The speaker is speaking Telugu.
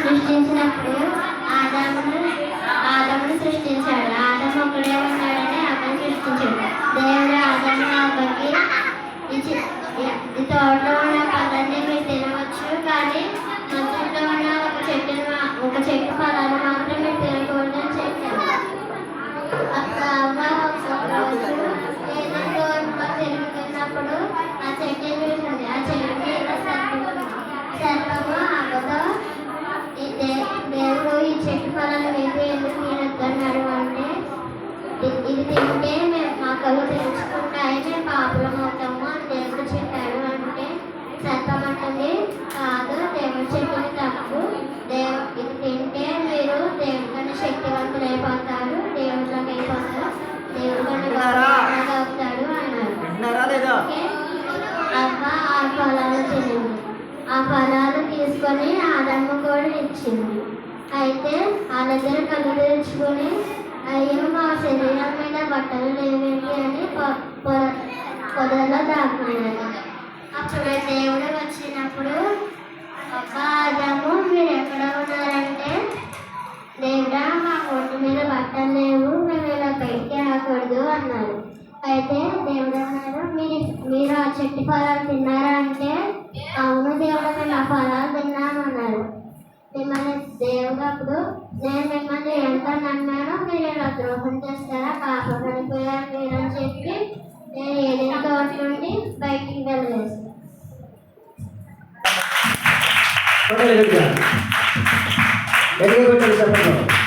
సృష్టించినప్పుడు ఆదామును ఆదామును సృష్టించాడు. ఆదాము ఒకడే ఉన్నాడని అవ్వను సృష్టించాడు. దేవుడు ఆదాము అవ్వకి ఈ ఈ తోటలో ఉన్న పళ్ళన్నీ మీరు తినవచ్చు కానీ మంచులో ఉన్న ఒక చెట్టును మా- ఒక చెట్టు ఫలాలు మాత్రం మీరు తినకూడదని చెప్పాడు అప్పుడు అవ్వ ఒక రోజు ఏదో తోటలో తిరుగుతున్నప్పుడు ఆ చెట్టు చూసింది ఆ చెట్టు మీద సర్పము సర్పము అవ్వతో ఈ దే- దేవుడు ఈ చెట్టు ఫలాలు అయితే ఎందుకు తినొద్దన్నాడు అంటే ఇ- ఇది తింటే మేము మా కళ్ళు తెరుచుకుంటాయి మేము పాపలం అవుతాము అని దేవుడు చెప్పాడు అంటే సర్పం అంటుంది కాదు దేవుడు చెప్పింది తప్పు. దేవు ఇది తింటే మీరు దేవుడి కన్నా శక్తివంతులు అయిపోతారు దేవుడిలోకి అయిపోతారు. దేవుడి కన్నా అవుతాడు అన్నారు? అవ్వ ఆ ఫలాలు తినింది. ఆ ఫలాలు తీసుకొని ఆదమ్మ కూడా ఇచ్చింది. అయితే ఆ దగ్గర కళ్ళు తెరుచుకొని అయ్యో మా శరీరం బట్టలు లేవేంటి అని పొ- పొ- పొదలో దాక్కున్నాడు అప్పుడు దేవుడు వచ్చినప్పుడు అబ్బా ఆదాము మీరు ఎక్కడ ఉన్నారంటే దేవుడా మా ఒంటి మీద బట్టలు లేవు మేము ఇలా బయటికి రాకూడదు అన్నారు అయితే దేవుడు అన్నారు మీరు మీరు ఆ చెట్టు ఫలాలు తిన్నారా అంటే అవును దేవుడు మేము ఆ ఫలాలు తిన్నామన్నారు మిమ్మల్ని దేవుడు అప్పుడు నేను మిమ్మల్ని ఎంత నమ్మానో ద్రోహం చేస్తారా పాపమైపోయారు మీరు అని చెప్పి నేను ఏదైనా తోట నుండి బయటికి వెళ్ళేస్తాను చెప్పండి.